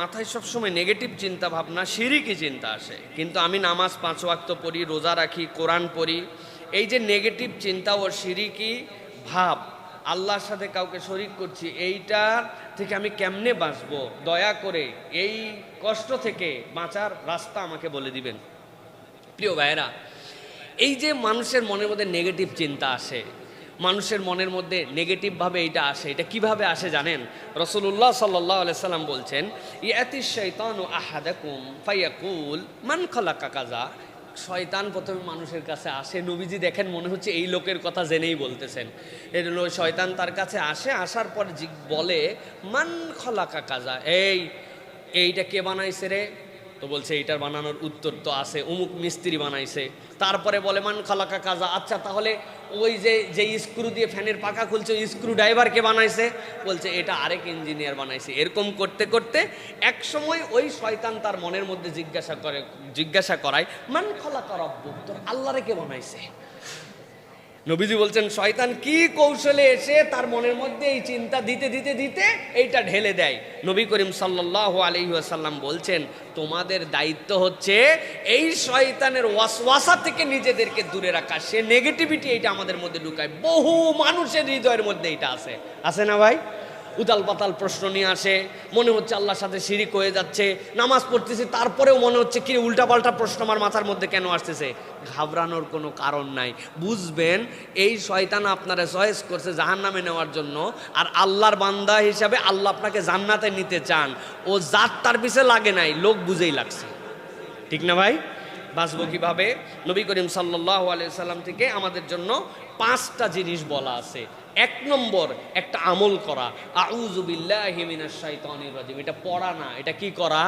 মাথায় সবসময় নেগেটিভ চিন্তা ভাবনা সিরিকি চিন্তা আসে। কিন্তু আমি নামাজ পাঁচ ওয়াক্ত পড়ি, রোজা রাখি, কোরআন পড়ি। এই যে নেগেটিভ চিন্তা ও সিরিকি ভাব, আল্লাহর সাথে কাউকে শরিক করছি এইটার থেকে আমি কেমনে বাঁচবো? দয়া করে এই কষ্ট থেকে বাঁচার রাস্তা আমাকে বলে দিবেন। প্রিয় ভাইয়েরা, এই যে মানুষের মনের মধ্যে নেগেটিভ চিন্তা আসে মানুষের মনের মধ্যে নেগেটিভভাবে এইটা আসে। এটা কীভাবে আসে জানেন? রসুল্লাহ সাল্লাহ সাল্লাম বলছেন, ইয়াতি মান কাজা শয়তান প্রথমে মানুষের কাছে আসে। নবীজি দেখেন, মনে হচ্ছে এই লোকের কথা জেনেই বলতেছেন। এর শয়তান তার কাছে আসে, আসার পর বলে, মান খলাকা কাজা এই, এইটা কে বানাইছে রে? তো বলছে, এইটার বানানোর উত্তর তো আছে, অমুক মিস্ত্রি বানাইছে। তারপরে বলে, মান খালাকা কাজা। আচ্ছা তাহলে ওই যে যে স্ক্রু দিয়ে ফ্যানের পাকা খুলছে, ওই স্ক্রু ড্রাইভারকে বানাইছে? বলছে, এটা আরেক ইঞ্জিনিয়ার বানাইছে। এরকম করতে করতে এক সময় ওই শয়তান তার মনের মধ্যে জিজ্ঞাসা করে, জিজ্ঞাসা করায়, মান খালাকা রব্বু তোর আল্লাহরে কে বানাইছে? নবীজি বলছেন, শয়তান কি কৌশলে এসে তার মনের মধ্যে এই চিন্তা দিতে দিতে দিতে এইটা ঢেলে দেয়? নবী করিম সাল্লাহ আলহিহাসাল্লাম বলছেন, তোমাদের দায়িত্ব হচ্ছে এই শয়তানের ওয়াসওয়াসা থেকে নিজেদেরকে দূরে রাখা। সে নেগেটিভিটি এটা আমাদের মধ্যে ঢুকায়। বহু মানুষের হৃদয়ের মধ্যে এটা আছে। আছে না ভাই? উতাল পাতাল প্রশ্ন নিয়ে আসে, মনে হচ্ছে আল্লাহর সাথে শিরিক হয়ে যাচ্ছে, নামাজ পড়তেছি, তারপরেও মনে হচ্ছে কি উল্টাপাল্টা প্রশ্ন আমার মাথার মধ্যে কেন আসতেছে? ঘাবড়ানোর কোনো কারণ নাই। বুঝবেন, এই শয়তান আপনারা চয়েস করছে জাহান নামে নেওয়ার জন্য, আর আল্লাহর বান্দা হিসাবে আল্লাহ আপনাকে জান্নাতে নিতে চান। ও জাত তার পিছে লাগে নাই, লোক বুঝেই লাগছে। ঠিক না ভাই? বাঁচবো কীভাবে? নবী করিম সাল্লাহ সাল্লাম থেকে আমাদের জন্য পাঁচটা জিনিস বলা আছে। এক নম্বর, একটা আমল করা। আউজুবিল্লাহিমিনাশাইতানির এটা পড়া না, এটা কি করা?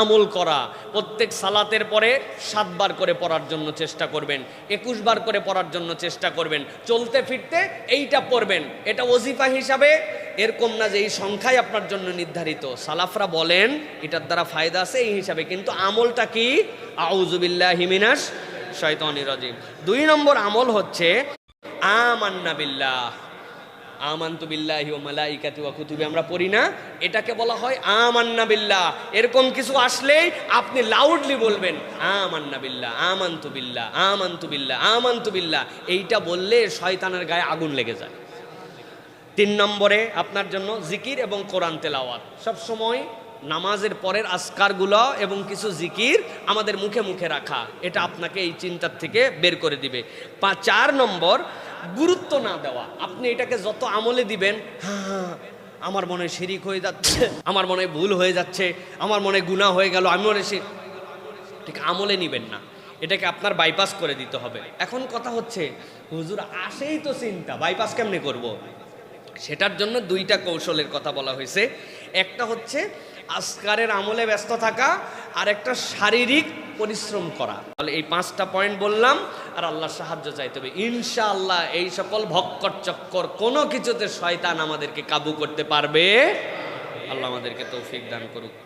আমল করা। প্রত্যেক সালাতের পরে সাতবার করে পড়ার জন্য চেষ্টা করবেন একুশ বার করে পড়ার জন্য চেষ্টা করবেন, চলতে ফিরতে এইটা পড়বেন। এটা ওজিফা হিসাবে এরকম না যে এই সংখ্যাই আপনার জন্য নির্ধারিত। সালাফরা বলেন, এটার দ্বারা ফায়দা আছে এই হিসাবে, কিন্তু আমলটা কি? আউজুবিল্লাহ হিমিনাস শয়তানি রাজিম। দুই নম্বর আমল হচ্ছে, আমান্না বিল্লাহ। আমান্তু বিল্লাহি ও মালাইকাতি ওয়া কুতুবি। আমরা পড়ি না, এটাকে বলা হয়, আমান্না বিল্লাহ। এরকম কিছু আসলেই আপনি লাউডলি বলবেন, আমান্না বিল্লাহ। আমান্তু বিল্লাহ। আমান্তু বিল্লাহ। আমান্তু বিল্লাহ। এইটা বললে শয়তানের গায়ে আগুন লেগে যায়। তিন নম্বরে আপনার জন্য জিকির এবং কোরআন তেলাওয়াত। সবসময় নামাজের পরের আসকারগুলো এবং কিছু জিকির আমাদের মুখে মুখে রাখা, এটা আপনাকে এই চিন্তার থেকে বের করে দিবে। পা চার নম্বর, গুরুত্ব না দেওয়া। আপনি এটাকে যত আমলে দিবেন হ্যাঁ আমার মনে হয় শিরিক হয়ে যাচ্ছে, আমার মনে হয় ভুল হয়ে যাচ্ছে, আমার মনে হয় গুণা হয়ে গেল, আমি মনে হয় শি- ঠিক আমলে নিবেন না। এটাকে আপনার বাইপাস করে দিতে হবে। এখন কথা হচ্ছে, হুজুর আসেই তো চিন্তা বাইপাস কেমনে করব। সেটার জন্য দুইটা কৌশলের কথা বলা হয়েছে। একটা হচ্ছে আসকারের আমলে ব্যস্ত থাকা, আর একটা শারীরিক পরিশ্রম করা। তাহলে এই পাঁচটা পয়েন্ট বললাম, আর আল্লাহর সাহায্য চাইতে হবে। ইনশাআল্লাহ এই সকল ভক্কর চক্কর কোনো কিছুতে শয়তান আমাদেরকে কাবু করতে পারবে। আল্লাহ আমাদেরকে তৌফিক দান করুক।